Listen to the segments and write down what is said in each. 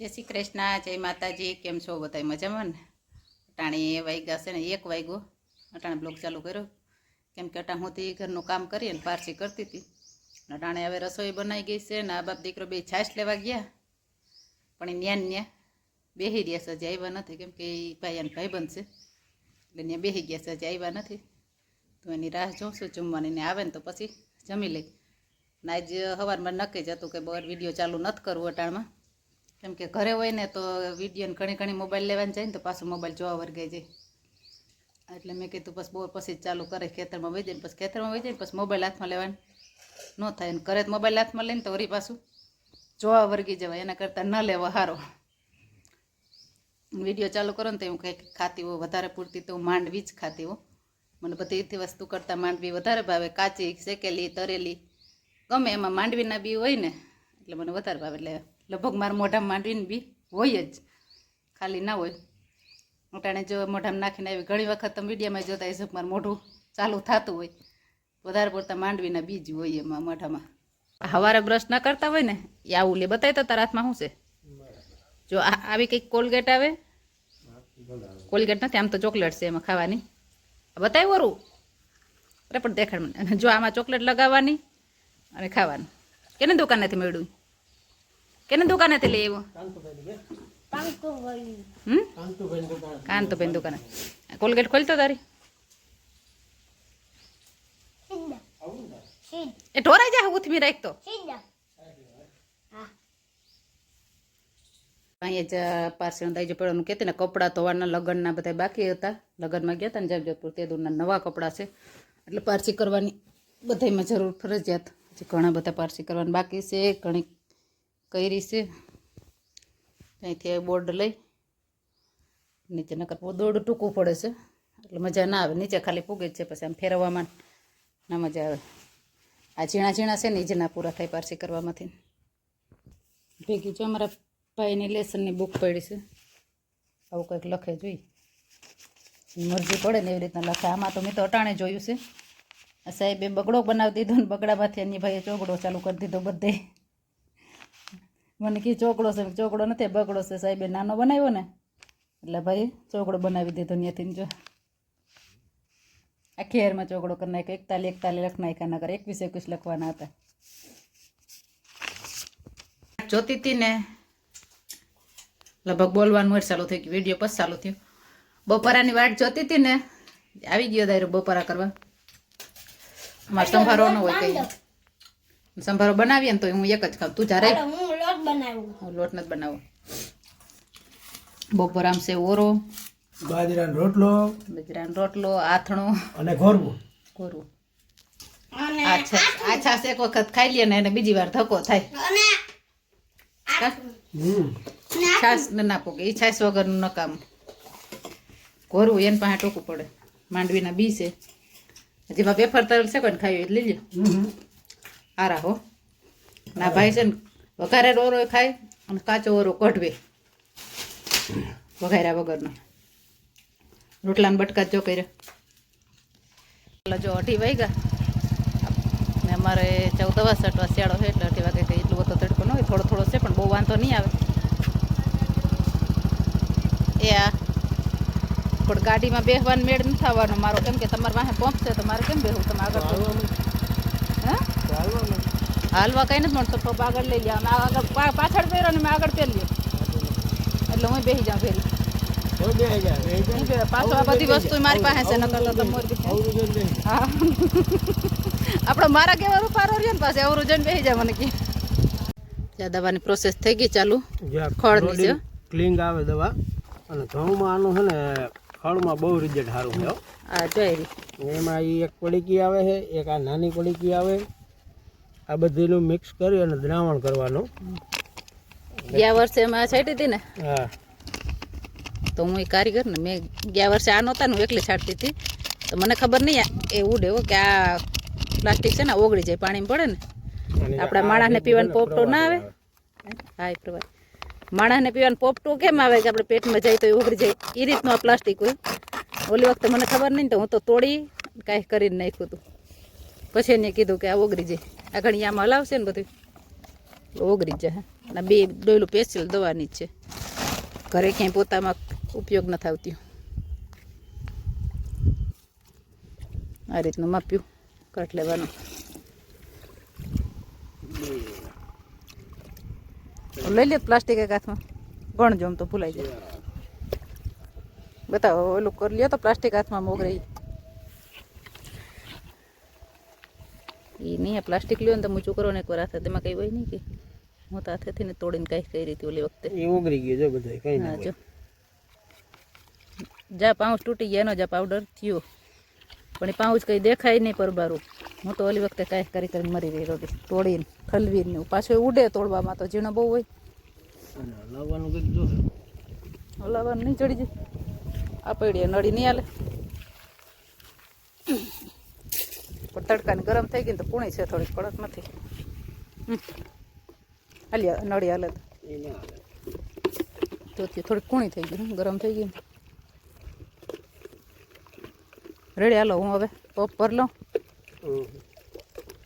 જય શ્રી કૃષ્ણ, જય માતાજી, કેમ છો બધા મજામાં ને? અટાણે વાગ્યા છે ને, એક વાગ્યો અટાણે બ્લોગ ચાલુ કર્યો. કેમ કે અટાણ તે ઘરનું કામ કરી અને પારસી કરતી હતી અટાણે હવે રસોઈ બનાવી ગઈ છે ને, આ બાપ દીકરો બે છાશ લેવા ગયા. પણ એ ન્યા ન્યા બેસી રહ્યા છે, હજી આવ્યા નથી. કેમ કે એ ભાઈ અને ભાઈ બનશે એટલે ત્યાં બેસી ગયા છે, હજી આવ્યા નથી. તો એની રાહ જોઉં જમવાની ને આવે ને તો પછી જમી લઈ. ને આજે સવારમાં નક્કી જ કે બહાર વીડિયો ચાલુ નથી કરવું અટાણમાં. કેમ કે ઘરે હોય ને તો વિડીયોને ઘણી ઘણી મોબાઈલ લેવાની જાય ને તો પાછું મોબાઈલ જોવા વર્ગાઈ જાય એટલે મેં કીધું બસ બહુ પછી ચાલુ કરે, ખેતરમાં વહી જાય પછી ખેતરમાં વહી જાય પછી મોબાઈલ હાથમાં લેવાનું. ન થાય ને ઘરે મોબાઈલ હાથમાં લઈને તો વળી પાછું જોવા વર્ગી જવાય, એના કરતાં ન લેવા સારો વીડિયો ચાલુ કરો ને તો હું કંઈક ખાતી હોઉં વધારે પૂરતી તો હું માંડવી જ ખાતી હોઉં મને બધી વસ્તુ કરતાં માંડવી વધારે ભાવે, કાચી, શેકેલી, તરેલી. ગમે એમાં માંડવીના બી હોય ને, એટલે મને વધારે ભાવે એટલે લગભગ મારા મોઢામાં માંડવીને બી હોય જ. ખાલી ના હોય. મોટાણે જો મોઢામાં નાખીને આવી ઘણી વખત તમે મીડિયામાં જોતા હશો મારું મોઢું ચાલુ થતું હોય. વધારે પડતા માંડવીના બીજ હોય એમાં, મોઢામાં. સવારે બ્રશ ના કરતા હોય ને, એ આવું લે. બતાવી તો તારા હાથમાં શું છે? જો આવી કંઈક કોલગેટ આવે? કોલગેટ નથી, આમ તો ચોકલેટ છે એમાં ખાવાની. બતાવ્યું વરું. અરે પણ દેખાડ મને. જો આમાં ચોકલેટ લગાવવાની અને ખાવાનું. કેને દુકાનેથી મેળવ્યું કેને દુકાનેથી લઈ આવ્યો હમ કાન તો બેન દુકાને કોલગેટ ખોલતો તારી એ ઢોરાઈ જા ઉથમી રાખતો અહીંયા જ પાર્સલ દાઈ પડે હું કહેતી ને કપડાં ધોવાના લગ્નના બધા બાકી હતા લગ્નમાં ગયા હતા ને જામજોધપુર તે દૂરના નવા કપડાં છે એટલે પારસી કરવાની બધામાં જરૂર ફરજિયાત. હજી ઘણા બધા પારસી કરવાની બાકી છે ઘણી કરી છે. ત્યાંથી બોર્ડ લઈ, નીચે નકર દોડ ટૂંકું પડે છે. એટલે મજા ના આવે. નીચે ખાલી પૂગે છે, પછી આમ ફેરવવામાં ના મજા આવે. આ ઝીણા ઝીણા છે ને એ પૂરા થાય પારસી કરવામાંથી. ભેગી જો અમારા ભાઈની લેસનની બુક પડી છે. આવું કંઈક લખે જોઈ. મરજી પડે ને એવી રીતના લખે. આમાં તો મેં તો અટાણે જોયું છે. આ સાહેબે બગડો બનાવી દીધો ને, બગડામાંથી એની ભાઈએ ચોગડો ચાલુ કરી દીધો બધે. મને કી ચોકડો છે. ચોકડો નથી બગડો છે. સાહેબે નાનો બનાવ્યો ને, એટલે ભાઈ ચોકડો બનાવી દીધો ત્યાંથી જો. આ ખેરમાં ચોકડો કરી નાખ્યો. એકતાલી એકતાલી લખ નાખ્યા નગર એકવીસ એકવીસ લખવાના હતા. જોતી હતી ને, લગભગ બોલવાનું હોય ચાલુ થયું વીડિયો પછી ચાલુ થયું. બપોરાની વાટ જોતી હતી ને, આવી ગયો દાયરો બપોરા કરવા. અમારે સંભારો ન હોય કઈ. સંભારો બનાવીએ ને તો હું એક જ ખાઉં. તું જ્યારે લોટ બનાવું. હું લોટ નથી બનાવો. બપોરામ છે ઓરો બાજરાનો રોટલો બાજરાનો રોટલો આથણો. અને ઘોરવું. અને આછા છાસ આ એક વખત ખાઈ લે ને એને બીજી વાર ધક્કો થાય. અને છાસ ને નાખો કે એ છાસ વગરનું નકામ. ઘોરવું એને પાસે ટોકું પડે. માંડવીના બી છે. જેમાં વેફર તરલ છે કોઈ ખાવી એટલે હમ. હારા હો. ના ભાઈ છે ને વઘારે રોરો ખાય અને કાચો ઓરો કઢવે. વઘાર્યા વગરનો. રોટલાના બટકા જ કર્યા. જો અઢી વાગ્યા. ને અમારે ચૌદ સટવા શિયાળો છે એટલે અઢી વાગે કંઈ એટલું બધો તડકો ન હોય થોડો થોડો છે પણ બહુ વાંધો નહીં આવે. એ આ. પણ ગાડીમાં બેસવાનું મેળ નથી આવવાનો. મારો કેમ કે તમારે પાસે પહોંચશે તો મારે કેમ બેહવું? તમે આગળ. હા? હાલવા કઈ નથી મળતો પગ આગળ લઈ લે આગળ પા- પાછળ પહેરો ને મેં આગળ પહેર લ્યો એટલે હું બેસી જાઉં ફેરી કોઈ બે જાય, બે જાય. નહીં બે પાછો આ બધી વસ્તુ મારી પાસે છે નકર તો તમારે બી છે. અવરું જોઈને બેસી. હા આપણો મારા કેવા રૂપારો રહ્યો ને પાસે અવરું જઈને બેસી જાય મને કે જ્યાં દવાની પ્રોસેસ થઈ ગઈ ચાલુ જ્યાં ખળની છે. ક્લોડિન ક્લિંગ આવે દવા અને ઘઉંમાં આનું છે ને ખળમાં બહુ રિઝલ્ટ સારું છે હો. આ જોઈ રહી એમાં ઈ એક પડીકી આવે છે એક આ નાની પડીકી આવે આ બધીનું મિક્સ કરી અને દ્રાવણ કરવાનું. ગયા વર્ષે એમાં છાંટી હતી ને? હા. તો હું એ કારીગર ને મેં ગયા વર્ષે આ નહોતા ને હું એકલી છાંટતી હતી. તો મને ખબર નહીં એ ઉડે હો કે આ પ્લાસ્ટિક છે ને ઓગળી જાય પાણીમાં પડે ને. આપણા માણસને પીવાનું પોપટો ના આવે. હા એ પ્રવાહ. માણસને પીવાનું પોપટું કેમ આવે કે આપણે પેટમાં જાય તો એ ઓગળી જાય? એ રીતનું આ પ્લાસ્ટિક હોય. ઓલી વખતે મને ખબર નહીં ને તો હું તો તોડી કાંઈ કરીને નાખ્યું હતું. પછી એને કીધું કે આ ઓગળી જાય. આ ઘણી આમાં હલાવશે ને બધું. ઓગળી જશે. અને બે ડોયલું પેસેલ દવાની જ છે. ઘરે ક્યાંય પોતામાં ઉપયોગ નથી આવતી આ રીતનું માપ્યું. કટ લેવાનું. લઈ લે પ્લાસ્ટિક એક હાથમાં. ગણજો આમ તો ભૂલાઈ જાય. બતાવો ઓલું કરી લ્યો તો પ્લાસ્ટિક હાથમાં મોગરે ઈ નહીં નહીં પ્લાસ્ટિક લ્યો ને તો મૂચું કરો ને એકવાર હાથે. તેમાં કંઈ હોય નહીં કે? હું તો હાથેથી ને તોડીને કાંઈ કઈ રીતે ઓલી વખતે. એ ઓગળી ગયો જો બધું કઈ ના જો. જા પાઉચ તૂટી ગયા એનો જા પાવડર થયો. પણ એ પાઉચ કંઈ દેખાય નહીં પરબારું. હું તો ઓલી વખતે કાંઈ કરી કરીને મરી રહી રોટી તોડીને ખલવીને પાછો ઉડે તોડવામાં તો ઝીણો બહુ હોય. હલાવવાનું લાવવાનું કંઈક જો હલાવવાનું નહીં ચડી જાય. આ પડી નળી નહીં હાલે. પણ તડકાની ગરમ થઈ ગઈ ને તો પૂણી છે થોડીક કડક નથી હમ. હાલી આ નળી હાલે. તો થોડીક કૂણી થઈ ગઈ ગરમ થઈ ગઈ. રેડી હાલો હું હવે પપ પર લઉં.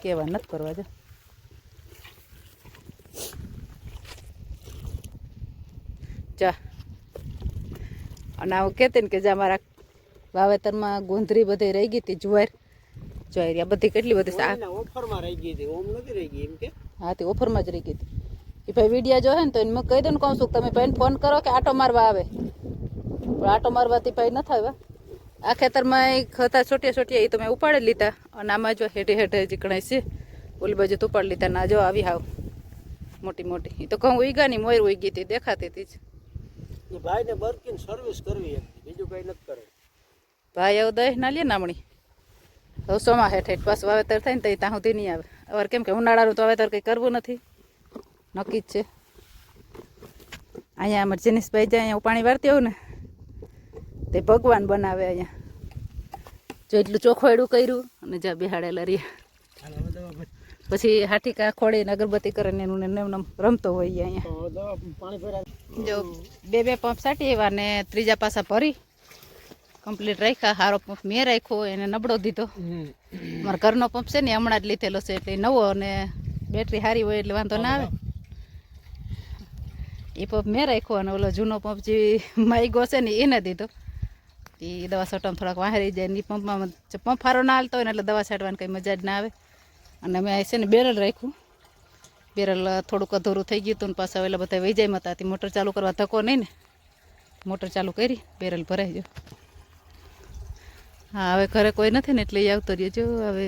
કેવા નથી કરવા જો. જા. અને આવું કહેતી ને કે જા મારા વાવેતરમાં ગોંધરી બધી રહી ગઈ હતી જુવાર. આ બધી કેટલી બધી ઓફરમાં રહી ગઈ હતી ઓમ નથી રહી ગઈ એમ કે? હા તે ઓફરમાં જ રહી ગઈ હતી. એ ભાઈ વિડીયા જોહે ને તો એને મેં કહી દઉં ને કહું છું તમે ભાઈને ફોન કરો કે આટો મારવા આવે. પણ આટો મારવાથી ભાઈ ન થાય આ ખેતરમાં એ ખતા છોટિયા છોટિયા એ તો મેં ઉપાડી લીધા. અને આમાં જો હેઠે હેઠે જે કણાય છે. ઓલી બાજુ તો ઉપાડી લીધા. ના જો આવી હાવ. મોટી મોટી. એ તો કહું ઉઈગાની મોર ઉઈ ગઈ હતી દેખાતી હતી જ. એ ભાઈને બરકીને સર્વિસ કરવી બીજું કઈ નથી કરે ભાઈ આવું દહીં ના લે નામણી સોમાં હેઠ હેઠ પાછું વાવેતર થાય ને તો ત્યાં સુધી નહીં આવે. હવે કેમ કે ઉનાળાનું તો વાવેતર કંઈ કરવું નથી. નક્કી જ છે. અહીંયા અમારે જીનિસભાઈ જાય અહીંયા પાણી વારતી હોઉં ને તે ભગવાન બનાવે અહીંયા. જો એટલું ચોખવાડું કર્યું અને જ્યાં બિહાડેલા રહ્યા. પછી હાટીકા ખોડીને અગરબત્તી કરીને એનું એમને રમતો હોય અહીંયા. જો બે બે પંપ સાટી એવા ને ત્રીજા પાસા ભરી કમ્પ્લીટ રાખ્યા હારો પંપ મેં રાખ્યો એને નબળો દીધો. મારા ઘરનો પંપ છે ને હમણાં જ લીધેલો છે એટલે નવો અને બેટરી સારી હોય એટલે વાંધો ના આવે. એ પંપ મેં રાખ્યો અને ઓલો જૂનો પંપ જે માઈગો છે ને એને દીધો. એ દવા છાંટવામાં થોડાક વાહરી જાય ને એ પંપમાં પંપ હારો ના હાલતો હોય ને એટલે દવા છાંટવાની કંઈ મજા જ ના આવે. અને મેં છે ને બેરલ રાખ્યું. બેરલ થોડુંક અધૂરું થઈ ગયું હતું ને પાછા એટલે બધા વૈજાયમાં હતા તે મોટર ચાલુ કરવા ધક્કો નહીં ને. મોટર ચાલુ કરી બેરલ ભરાઈ ગયો. હા હવે ઘરે કોઈ નથી ને એટલે એ આવતો રહ્યો જો હવે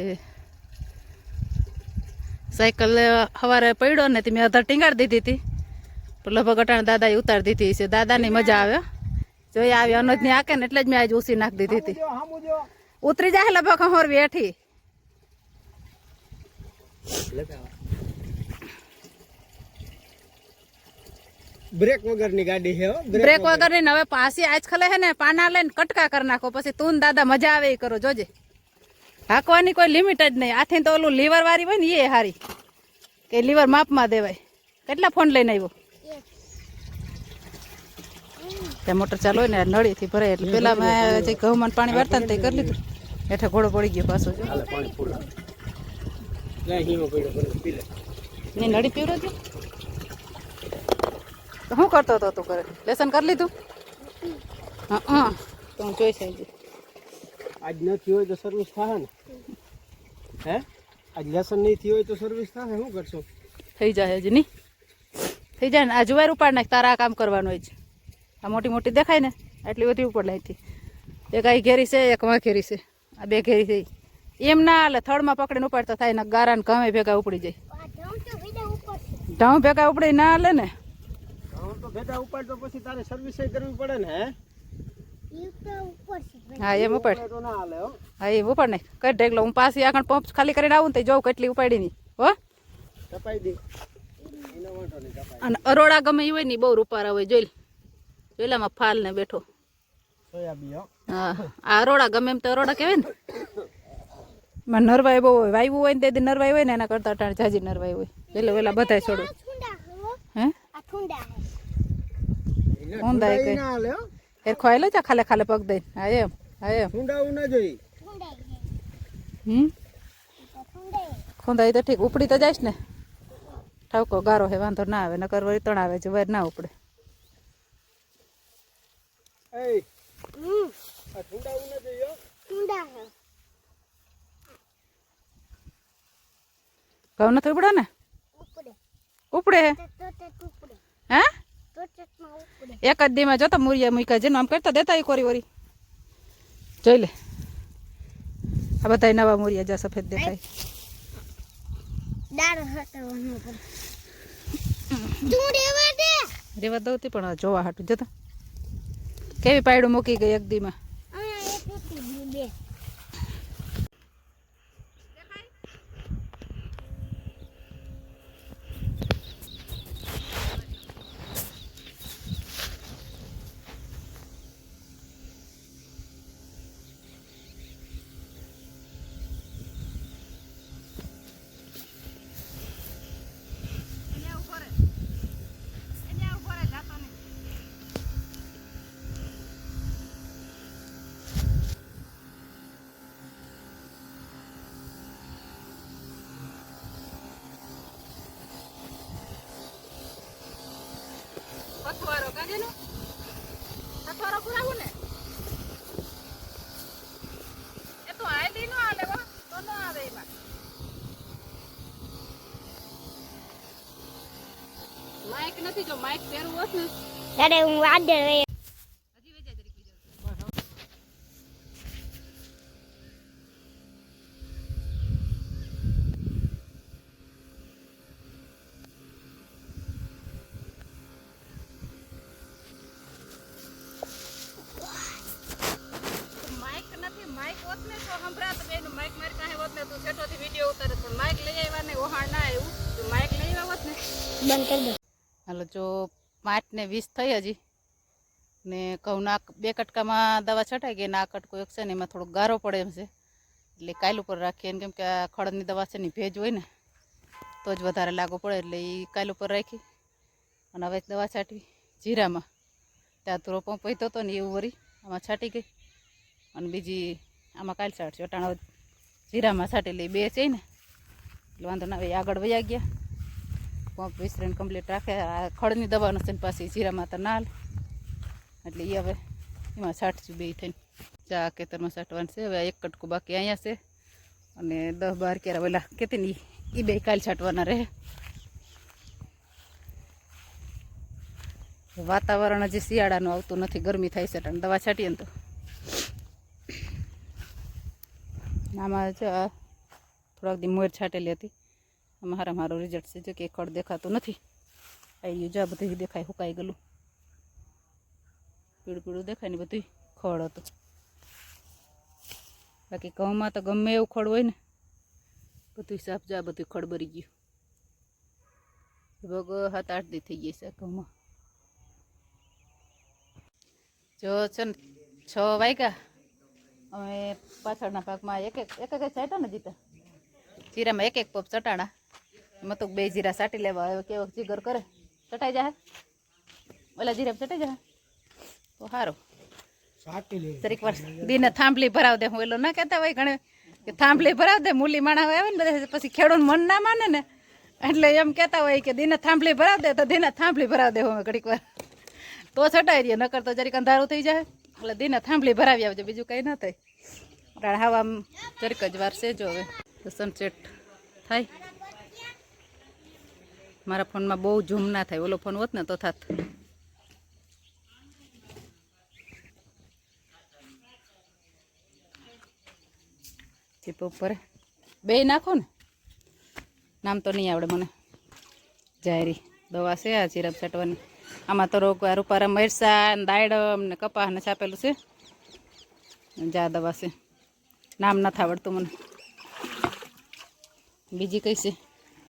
સાયકલ સવારે પડ્યો ને તે મેં અધર ટીંગાડી દીધી હતી લગભગ દાદા દાદાએ ઉતારી દીધી છે દાદાની મજા આવે. જો એ આવી અનજની આકે ને એટલે જ મેં આજે ઉસી નાખી દીધી હતી ઉતરી જાય લગભગ હોરવી હેઠી બ્રેક વગરની ગાડી છે બ્રેક વગરની હવે પાછી આજકાલ હે ને પાના લઈને કટકા કરી નાખો પછી તું દાદા મજા આવે એ કરો જોજે. હાંકવાની કોઈ લિમિટ જ નહીં. આથી તો ઓલું લીવર વાળી હોય ને એ હારી. કે લીવર માપમાં દેવાય. કેટલા ફોન લઈને આવ્યો? ત્યાં મોટર ચાલુ હોય ને નળીથી ભરાય એટલે પેલા મેં જે ઘઉંમાં પાણી વાળતા ને તે કરી લીધું. હેઠે ઘોડો પડી ગયો પાછો જો. નળી પીવડો શું કરતો હતો તું કરે લેસન કરી લીધું? હા હા. તો હું જોઈશ હજી આજ નથી હોય તો સર્વિસ થાય ને. હે? આજ લેસન નહીં થયું હોય તો સર્વિસ થાય શું કરશો? થઈ જાય હજી નહીં. થઈ જાય ને. આ જુવાર ઉપાડ નાખ તારા આ કામ કરવાનું હોય છે. આ મોટી મોટી દેખાય ને એટલી બધી ઉપર લાગતી એક આ ઘેરી છે એક વાં ઘેરી છે. આ બે ઘેરી છે. એમ ના હાલે થડમાં પકડીને ઉપાડતા થાય ને ગારા ને ઘમે ભેગા ઉપડી જાય. ઢાઉં ભેગા ઉપડી ના હાલે ને. તો ભેગા ઉપાડ તો પછી તારે સર્વિસ કરવી પડે ને હા? એમ ઉપાડ ના હો. હા એ ઉપાડ નાખ કઈ ઢેકલો હું પાછી આગળ પંપ ખાલી કરીને આવું ને તો જોઉં કેટલી ઉપાડી ની હો? કપાઈ દે. એનો વાંધો નહીં કપાય અને અરોડા ગમે એ હોય ને બહુ રૂપારા હોય જોઈ લે. જોઈલામાં ફાલ ને બેઠો. હા. આ અરોડા ગમે એમ તો અરોડા કહેવાય ને. માં નરવાઈ બહુ હોય. વાયવું હોય ને તેથી નરવાઈ હોય ને એના કરતાં અટાણે જાજી નરવાઈ હોય. એટલે વેલા બધાય છોડો હે. ઊંધાઈ કઈ. ના હાલે હો. ખોઈ ખોયેલો છે ખાલે ખાલે પગ દઈને હા એમ હા એમ ના જોઈ. હમ? ખુંદાઈ તો ઠીક ઉપડી તો જાયશ ને. ઠાવકો ગારો હે વાંધો ના આવે નકર વળી તણ આવે જવાર ના ઉપડે. એ આ ઠંડા હે. ઘઉં નથી ઉપડે. ને ઉપડે ઉપડે. હે? એક જ દીમાં જોતા મૂરિયા મૂક્યા જેનું આમ કરતા દેતા એ કોરી વરી. જોઈ લે. આ બધા નવા મૂરિયા જ્યાં સફેદ દેખાય. રેવા દઉં પણ જોવા હાટું. જતા કેવી પાયડું મૂકી ગઈ એક દીમાં. પથવારો કાજેનો પથવારો પુરાવું ને. એ તો આયડી નો આલે હો, તો નો આવે એમાં. માઇક નથી, જો માઇક પહેરવું હોત ને. ત્યારે હું વાદળ રહી હજી વેચાય જરીક બીજો માઇક નથી માઇક હોત ને તો સંભળાત બેન માઇક મારી પાસે હોત ને તું છેટોથી વીડિયો ઉતારે પણ માઇક લઈ આવ્યા ને ઓહાણ ના આવ્યું તો માઇક લઈ આવ્યા હોત ને બંધ હાલો, જો પાંચ ને વીસ થઈ હજી. ને કહું નાક બે કટકામાં દવા છટાઈ ગઈ ના કટકો એક છે ને એમાં થોડોક ગારો પડે એમ છે. એટલે કાયલ ઉપર રાખીએ કેમ કે આ ખડની દવા છે ને ભેજ હોય ને, તો જ વધારે લાગુ પડે એટલે એ કાયલ ઉપર રાખી. અને હવે દવા છાંટવી, જીરામાં. ત્યાં થોડો પંપ વહીતો હતો ને એવું વરી, આમાં છાંટી ગઈ. અને બીજી આમાં કાલ છાંટશે, અટાણા જીરામાં છાંટી લઈ બે છે ને. એટલે વાંધો ના આવે આગળ વયા ગયા. પંપ વિસ્તરણ કમ્પ્લીટ રાખે. આ ખડની દવાનો છે ને પાછી જીરામાં તો નાલ. એટલે એ હવે એમાં સાઠશું બે થઈને ચા ખેતરમાં છાંટવાનું છે. હવે એક કટકું બાકી અહીંયા છે. અને દસ બાર ક્યારે ઓલા કેતી ને એ બે કાલ છાંટવાના રહે. વાતાવરણ હજી શિયાળાનું આવતું નથી, ગરમી થાય છે અને દવા છાંટીએ ને તો. આમાં જ થોડાક દી મોર છાંટેલી હતી. આમાં હારા મારું રિઝલ્ટ છે, જો કે ખડ દેખાતું નથી. આવી ગયું, જા બધું દેખાય સુકાઈ ગયેલું પીળું પીળું દેખાય ને બધું ખડ હતું. બાકી ઘઉંમાં તો ગમે એવું ખડ હોય ને બધું સાફ જા બધું ખડ ભરી ગયું. લગભગ સાત, આઠ દી થઈ ગઈ છે ઘઉંમાં. જો છે ને, છ વાગ્યા. અમે પાછળના ભાગમાં એક એક એક એક ચાટ્યા ને જીતા? જીરામાં એક એક પપ ચટાણા. એમાં બે જીરા સાટી લેવા હવે કેવો જીગર કરે? ચટાઈ જાય ઓલા જીરા ચટાઈ જાય તો સારું તરીક વાર દીને થાંભલી ભરાવ દે હું એલો ના કહેતા હોય ઘણે કે થાંભલી ભરાવ દે મૂલી માણા આવે ને બધા પછી ખેડૂત મન ના માને ને એટલે એમ કહેતા હોય કે દીને થાંભલી ભરાવ દે તો દીને થાંભલી ભરાવ દે હું ઘડીક વાર. તો છટાઈ દે નકર તો જરીક અંધારું થઈ જાય એટલે દીને થાંભલી ભરાવી આવજો બીજું કંઈ ના થાય. કારણ હવા જરીક જ વાર સેજો હવે. સનસેટ થાય. મારા ફોનમાં બહુ ઝૂમ ના થાય, ઓલો ફોન હોત ને તો થાત. ચીપ ઉપર. બે નાખો ને. નામ તો નહીં આવડે મને. જાહેરી. દવા છે આ સિરપ છાંટવાની. આમાં તો રોગ રૂપારા મરસા ને દાયડમ ને કપાસ ને છાપેલું છે. જા દવા છે. નામ નથી આવડતું મને. બીજી કઈ છે?